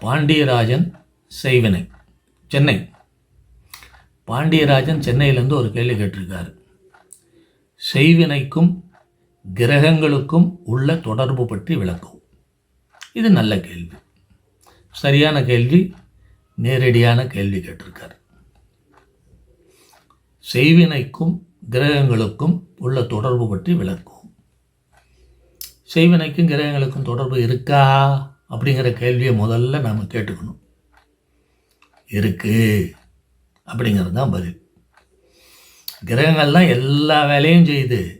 பாண்டியராஜன் செய்வினை. சென்னை. பாண்டியராஜன் சென்னையிலேருந்து ஒரு கேள்வி கேட்டிருக்காரு. செய்வினைக்கும் கிரகங்களுக்கும் உள்ள தொடர்பு பற்றி விளக்கவும் இது நல்ல கேள்வி. சரியான கேள்வி நேரடியான கேள்வி கேட்டிருக்கார். செய்வினைக்கும் கிரகங்களுக்கும் உள்ள தொடர்பு பற்றி விளக்கும். செய்வினைக்கும் கிரகங்களுக்கும் தொடர்பு இருக்கா? அப்படிங்கிற கேள்வியை முதல்ல நாம் கேட்டுக்கணும். இருக்கு. அப்படிங்கிறது தான் பதில். கிரகங்கள் தான் எல்லா வேலையும் செய்யுது.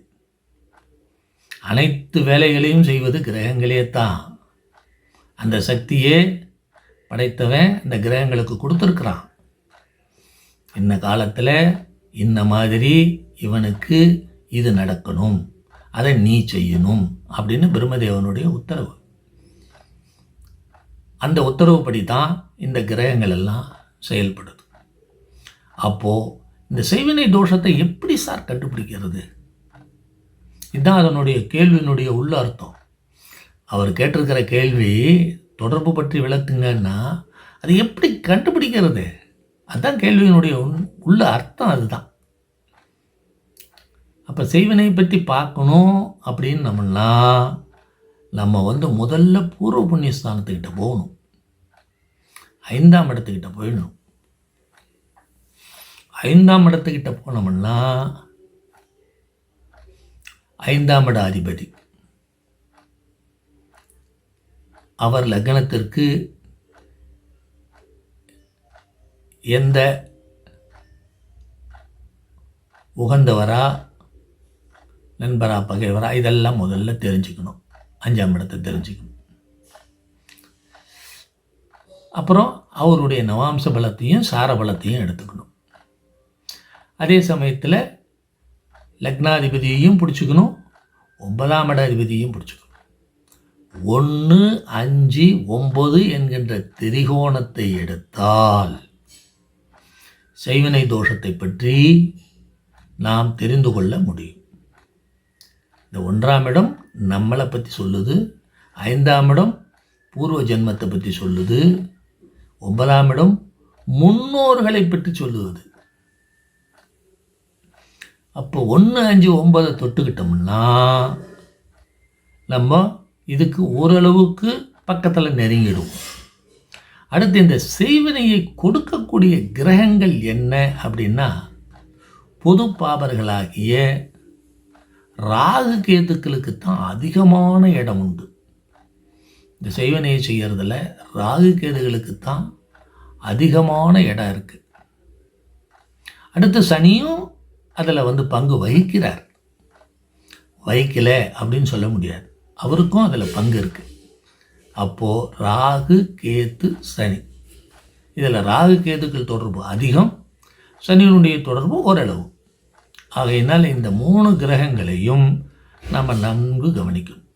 அனைத்து வேலைகளையும் செய்வது கிரகங்களே தான் அந்த சக்தியே படைத்தவன் இந்த கிரகங்களுக்கு கொடுத்துருக்குறான். இந்த காலத்தில் இந்த மாதிரி இவனுக்கு இது நடக்கணும். அதை நீ செய்யணும் அப்படின்னு பிரம்மதேவனுடைய உத்தரவு. அந்த உத்தரவுப்படி தான் இந்த கிரகங்கள் எல்லாம் செயல்படுது. அப்போது இந்த செய்வினை தோஷத்தை எப்படி சார் கண்டுபிடிக்கிறது? இதுதான் அதனுடைய கேள்வியினுடைய உள்ள அர்த்தம். அவர் கேட்டிருக்கிற கேள்வி தொடர்பு பற்றி விளக்குங்கன்னா அது எப்படி கண்டுபிடிக்கிறது? அதுதான் கேள்வியினுடைய உள்ள அர்த்தம் அதுதான். அப்போ செய்வினை பற்றி பார்க்கணும் அப்படின்னு நம்மளா நம்ம வந்து முதல்ல பூர்வ புண்ணியஸ்தானத்துக்கிட்ட போகணும். ஐந்தாம் இடத்துக்கிட்ட போயிடணும். ஐந்தாம் இடத்துக்கிட்ட போனோம்னா ஐந்தாம் இட அதிபதி. அவர் லக்னத்திற்கு எந்த உகந்தவரா நண்பரா பகைவரா இதெல்லாம் முதல்ல தெரிஞ்சுக்கணும். அஞ்சாம் இடத்தை தெரிஞ்சுக்கணும். அப்புறம் அவருடைய நவாம்ச பலத்தையும் சார பலத்தையும் எடுத்துக்கணும். அதே சமயத்தில் லக்னாதிபதியையும் பிடிச்சிக்கணும் ஒன்பதாம் இடாதிபதியையும் பிடிச்சிக்கணும். ஒன்று அஞ்சு ஒம்பது என்கின்ற திரிகோணத்தை எடுத்தால் செய்வினை தோஷத்தை பற்றி நாம் தெரிந்து கொள்ள முடியும். இந்த ஒன்றாம் இடம் நம்மளை பற்றி சொல்லுது. ஐந்தாம் இடம் பூர்வ ஜென்மத்தை பற்றி சொல்லுது. ஒன்பதாம் இடம் முன்னோர்களை பற்றி சொல்லுவது அப்போ ஒன்று அஞ்சு ஒன்பதை தொட்டுக்கிட்டோம்னா நம்ம இதுக்கு ஓரளவுக்கு பக்கத்தில் நெருங்கிடுவோம். அடுத்து இந்த செய்வினையை கொடுக்கக்கூடிய கிரகங்கள் என்ன அப்படின்னா பொது பாபர்களாகிய ராகு கேத்துக்களுக்கு தான் அதிகமான இடம் உண்டு. இந்த செய்வனையை செய்கிறதுல ராகு கேதுகளுக்கு தான் அதிகமான இடம் இருக்குது அடுத்து சனியும் அதில் வந்து பங்கு வகிக்கிறார். வகிக்கலை அப்படின்னு சொல்ல முடியாது. அவருக்கும் அதில் பங்கு இருக்குது அப்போது ராகு கேத்து சனி. இதில் ராகு கேதுக்கள் தொடர்பு அதிகம். சனியினுடைய தொடர்பு ஓரளவு. ஆகையினால் இந்த மூணு கிரகங்களையும் நம்ம நன்கு கவனிக்கணும்.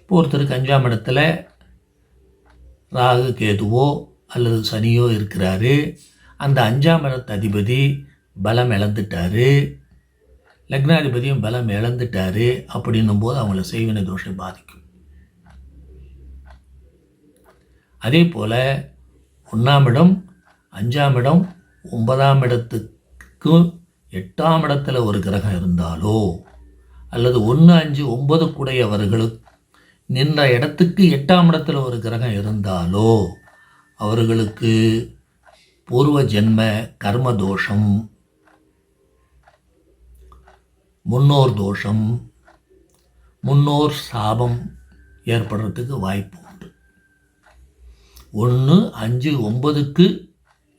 இப்போ ஒருத்தருக்கு அஞ்சாம் இடத்துல ராகு கேதுவோ அல்லது சனியோ இருக்கிறாரு. அந்த அஞ்சாம் இடத்து அதிபதி பலம் இழந்துட்டாரு. லக்னாதிபதியும் பலம் இழந்துட்டாரு அப்படின்னும் போது அவங்கள செய்வினை தோஷம் பாதிக்கும். அதே போல் ஒன்றாம் இடம் அஞ்சாம் இடம் ஒன்பதாம் இடத்துக்கு எட்டாம் இடத்துல ஒரு கிரகம் இருந்தாலோ அல்லது ஒன்று அஞ்சு ஒன்பது கூடையவர்களுக்கு நின்ற இடத்துக்கு எட்டாம் இடத்துல ஒரு கிரகம் இருந்தாலோ அவர்களுக்கு பூர்வ ஜென்ம கர்ம தோஷம் முன்னோர் தோஷம் முன்னோர் சாபம் ஏற்படுறதுக்கு வாய்ப்பு உண்டு. ஒன்று அஞ்சு ஒன்பதுக்கு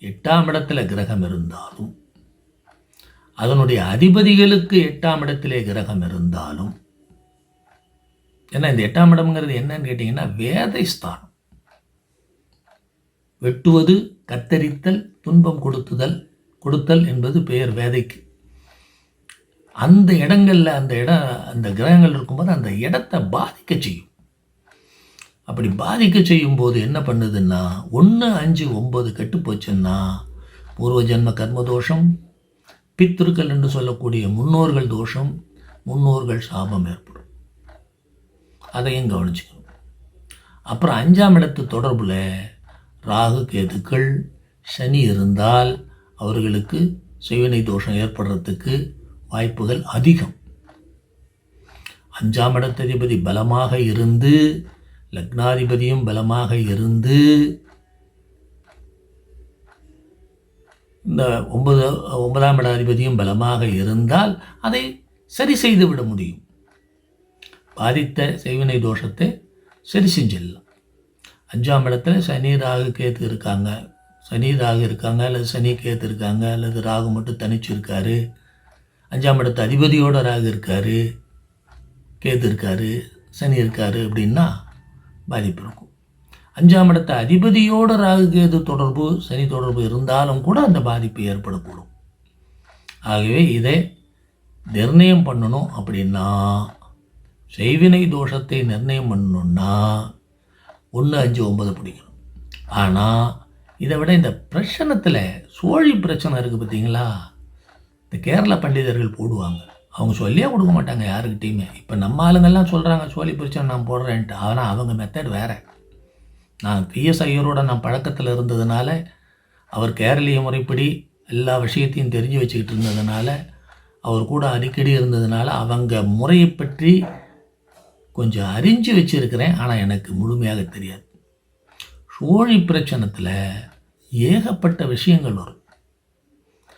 எட்டாம் இடத்துல கிரகம் இருந்தாலும் அதனுடைய அதிபதிகளுக்கு எட்டாம் இடத்திலே கிரகம் இருந்தாலும் ஏன்னா இந்த எட்டாம் இடம்ங்கிறது என்னன்னு கேட்டிங்கன்னா வேதை ஸ்தானம். வெட்டுவது கத்தரித்தல் துன்பம் கொடுத்துதல் கொடுத்தல் என்பது பெயர் வேதைக்கு. அந்த இடங்களில் அந்த இடம் அந்த கிரகங்கள் இருக்கும்போது அந்த இடத்தை பாதிக்க செய்யும். அப்படி பாதிக்க செய்யும்போது என்ன பண்ணுதுன்னா ஒன்று அஞ்சு ஒம்பது கெட்டு போச்சுன்னா பூர்வ ஜென்ம கர்மதோஷம் பித்திருக்கள் என்று சொல்லக்கூடிய முன்னோர்கள் தோஷம் முன்னோர்கள் சாபம் ஏற்படும். அதையும் கவனிச்சுக்கணும். அப்புறம் அஞ்சாம் இடத்து தொடர்பில் ராகு கேதுக்கள் சனி இருந்தால் அவர்களுக்கு செய்வினை தோஷம் ஏற்படுறதுக்கு வாய்ப்புகள் அதிகம். அஞ்சாம் இடத்ததிபதி பலமாக இருந்து லக்னாதிபதியும் பலமாக இருந்து இந்த ஒன்பது ஒன்பதாம் இட அதிபதியும் பலமாக இருந்தால் அதை சரி செய்து விட முடியும். பாதித்த செய்வினை தோஷத்தை சரி செஞ்சிடலாம். அஞ்சாம் இடத்துல சனி ராகு கேத்து இருக்காங்க. சனி ராகு இருக்காங்க அல்லது சனி கேத்து இருக்காங்க அல்லது ராகு மட்டும் தனிச்சு இருக்காரு அஞ்சாம் இடத்து அதிபதியோட ராகு இருக்காரு கேத்து இருக்காரு சனி இருக்காரு அப்படின்னா பாதிப்பு இருக்கும். அஞ்சாம் இடத்த அதிபதியோட ராகு கேது தொடர்பு சனி தொடர்பு இருந்தாலும் கூட அந்த பாதிப்பு ஏற்படக்கூடும். ஆகவே இதை நிர்ணயம் பண்ணணும் அப்படின்னா செய்வினை தோஷத்தை நிர்ணயம் பண்ணணும்னா ஒன்று அஞ்சு ஒன்பது பிடிக்கணும். ஆனால் இதை விட இந்த பிரச்சனத்தில் சோழி பிரச்சனை இருக்குது பார்த்தீங்களா? இந்த கேரள பண்டிதர்கள் போடுவாங்க. அவங்க சொல்லியே கொடுக்க மாட்டாங்க யாருக்கிட்டேயுமே. இப்போ நம்ம ஆளுங்கெல்லாம் சொல்கிறாங்க சோழி பிரச்சனை நான் போடுறேன்ட்டு. ஆனால் அவங்க மெத்தட் வேறு. நான் பிஎஸ் ஐயரோட நான் பழக்கத்தில் இருந்ததுனால அவர் கேரளீய முறைப்படி எல்லா விஷயத்தையும் தெரிஞ்சு வச்சுக்கிட்டு இருந்ததுனால அவர் கூட அடிக்கடி இருந்ததுனால அவங்க முறையை பற்றி கொஞ்சம் அறிஞ்சு வச்சுருக்கிறேன். ஆனால் எனக்கு முழுமையாக தெரியாது. சோழி பிரச்சனத்தில் ஏகப்பட்ட விஷயங்கள் வரும்.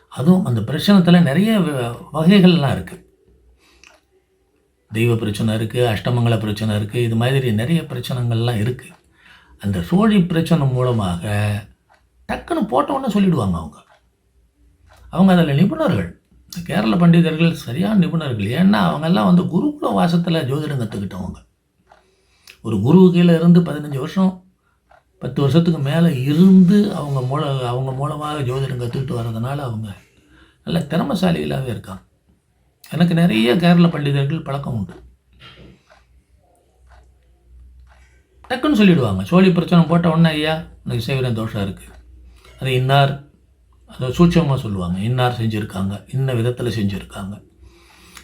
அதுவும் அந்த பிரச்சனத்தில் நிறைய வ- வகைகள்லாம் இருக்குது தெய்வ பிரச்சனை இருக்குது அஷ்டமங்கல பிரச்சனை இருக்குது இது மாதிரி நிறைய பிரச்சனைகள்லாம் இருக்குது அந்த சோழி பிரச்சனை மூலமாக டக்குன்னு போட்டவுடனே சொல்லிடுவாங்க அவங்க. அவங்க அதில் நிபுணர்கள். கேரள பண்டிதர்கள் சரியான நிபுணர்கள். ஏன்னா அவங்கெல்லாம் வந்து குருகுல வாசத்தில் ஜோதிடம் கற்றுக்கிட்டவங்க ஒரு குரு கீழே இருந்து பதினஞ்சு வருஷம் பத்து வருஷத்துக்கு மேலே இருந்து அவங்க மூல அவங்க மூலமாக ஜோதிடம் கற்றுக்கிட்டு வர்றதுனால அவங்க நல்ல திறமசாலிகளாகவே இருக்காங்க. எனக்கு நிறைய கேரள பண்டிதர்கள் பழக்கம் உண்டு. டக்குன்னு சொல்லிவிடுவாங்க சோழி பிரச்சனை போட்ட உடனே ஐயா உனக்கு செய்வன தோஷம் இருக்குது அது இன்னார் அதை சூட்சமாக சொல்லுவாங்க. இன்னார் செஞ்சுருக்காங்க. இன்ன விதத்தில் செஞ்சுருக்காங்க.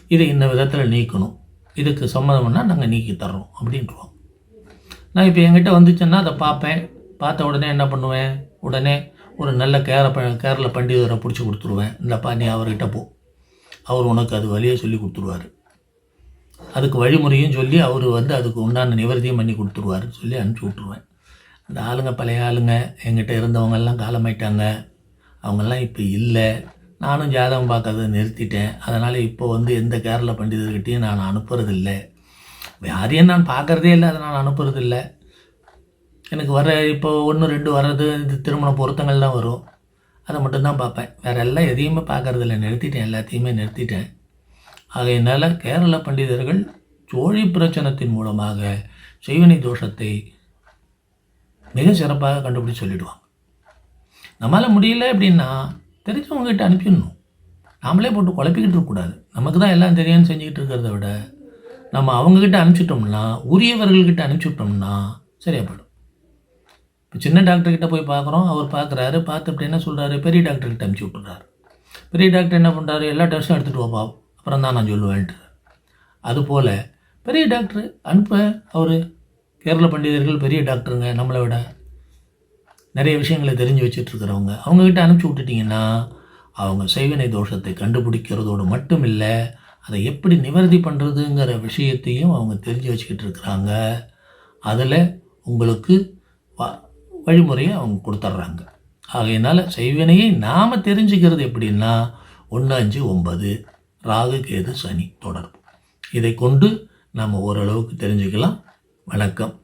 இதை இந்த விதத்தில் நீக்கணும். இதுக்கு சம்மதம்னா நாங்கள் நீக்கி தர்றோம் அப்படின்ட்டுருவோம் நான் இப்போ என்கிட்ட வந்துச்சுன்னா அதை பார்ப்பேன். பார்த்த உடனே என்ன பண்ணுவேன்? உடனே ஒரு நல்ல கேர ப கேரள பண்டிதரை பிடிச்சி கொடுத்துருவேன். இந்தப்பா நீ அவர்கிட்ட போ. அவர் உனக்கு அது வழியை சொல்லி கொடுத்துருவாரு. அதுக்கு வழிமுறையும் சொல்லி அவர் வந்து அதுக்கு உண்டான நிவர்த்தியும் பண்ணி கொடுத்துருவாருன்னு சொல்லி அனுப்பிச்சி விட்ருவேன் அந்த ஆளுங்க பழைய ஆளுங்க எங்கிட்ட இருந்தவங்கெல்லாம் காலமாயிட்டாங்க. அவங்கெல்லாம் இப்போ இல்லை. நானும் ஜாதகம் பார்க்கறத நிறுத்திட்டேன். அதனால் இப்போ வந்து எந்த கேரள பண்டிதர்கிட்டையும் நான் அனுப்புறதில்லை. யாரையும் நான் பார்க்குறதே இல்லை. அதை நான் அனுப்புறதில்ல. எனக்கு வர இப்போ ஒன்று ரெண்டு வர்றது இந்த திருமண பொருத்தங்கள் தான் வரும். அதை மட்டும்தான் பார்ப்பேன். வேற எல்லாம் எதையுமே பார்க்கறதில்ல. நிறுத்திட்டேன். எல்லாத்தையுமே நிறுத்திட்டேன். ஆகையினால் கேரள பண்டிதர்கள் சோழி பிரச்சனத்தின் மூலமாக செய்வினை தோஷத்தை மிக சிறப்பாக கண்டுபிடிச்சு சொல்லிடுவாங்க. நம்மளால் முடியல அப்படின்னா தெரிஞ்சவங்ககிட்ட அனுப்பிடணும். நாமளே போட்டு குழப்பிக்கிட்டு இருக்கக்கூடாது நமக்கு தான் எல்லாம் தெரியும்னு செஞ்சுக்கிட்டு இருக்கிறத விட நம்ம அவங்கக்கிட்ட அனுப்பிச்சிட்டோம்னா உரியவர்கள்கிட்ட அனுப்பிச்சுட்டோம்னா சரியா இப்போ சின்ன டாக்டர்கிட்ட போய் பார்க்குறோம். அவர் பார்க்குறாரு. பார்த்துட்டு என்ன சொல்கிறாரு பெரிய டாக்டர்கிட்ட அனுப்பிச்சி விட்டுறாரு. பெரிய டாக்டர் என்ன பண்ணுறாரு எல்லா டெஸ்ட்டும் எடுத்துகிட்டு வாப்பா. அப்புறம் தான் நான் சொல்லுவேன்ட்டு அதுபோல் பெரிய டாக்டர் அனுப்ப அவர் கேரள பண்டிதர்கள் பெரிய டாக்டருங்க நம்மளை விட நிறைய விஷயங்களை தெரிஞ்சு வச்சுட்ருக்கிறவங்க. அவங்கக்கிட்ட அனுப்பிச்சி விட்டுட்டிங்கன்னா அவங்க செய்வினை தோஷத்தை கண்டுபிடிக்கிறதோடு மட்டும் இல்லை அதை எப்படி நிவர்த்தி பண்ணுறதுங்கிற விஷயத்தையும் அவங்க தெரிஞ்சு வச்சுக்கிட்டு இருக்கிறாங்க அதில் உங்களுக்கு வ- வழிமுறையை அவங்க கொடுத்துட்றாங்க ஆகையினால செய்வினையை நாம் தெரிஞ்சுக்கிறது எப்படின்னா ஒன்று அஞ்சு ஒன்பது. ராகு கேது சனி தொடர்பு இதை கொண்டு நம்ம ஓரளவுக்கு தெரிஞ்சுக்கலாம். வணக்கம்.